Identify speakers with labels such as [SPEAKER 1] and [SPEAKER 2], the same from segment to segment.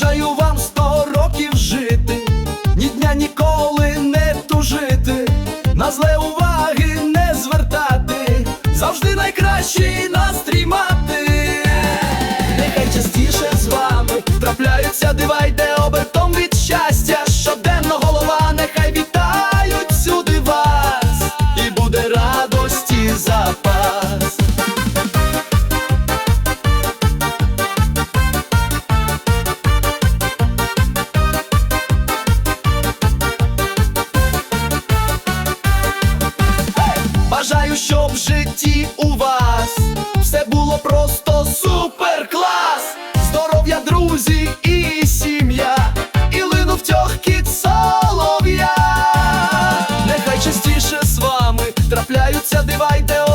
[SPEAKER 1] Бажаю вам сто років жити, ні дня ніколи не тужити, на зле уваги не звертати, завжди найкращий настрій мати. Нехай частіше з вами трапляються дива Бажаю, щоб в житті у вас все було просто супер клас. Здоров'я, друзі і сім'я, і линув тьохкіт солов'я. Нехай частіше з вами трапляються дива йде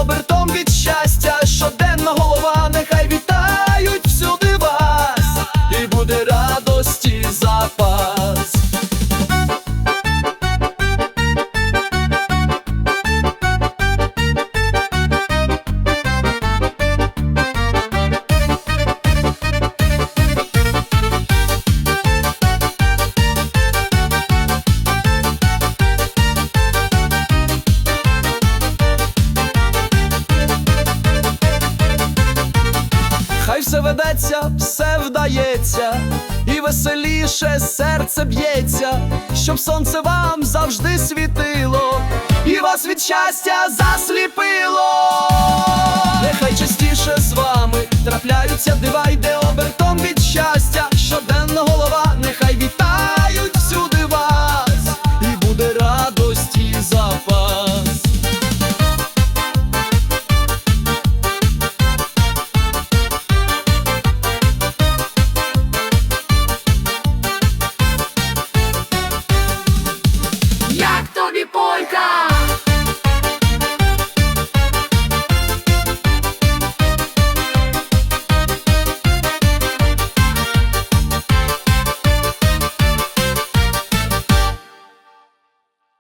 [SPEAKER 1] все ведеться, все вдається, і веселіше серце б'ється, щоб сонце вам завжди світило, і вас від щастя засліпило. Нехай частіше з вами трапляються дива щастя. 감사합니다.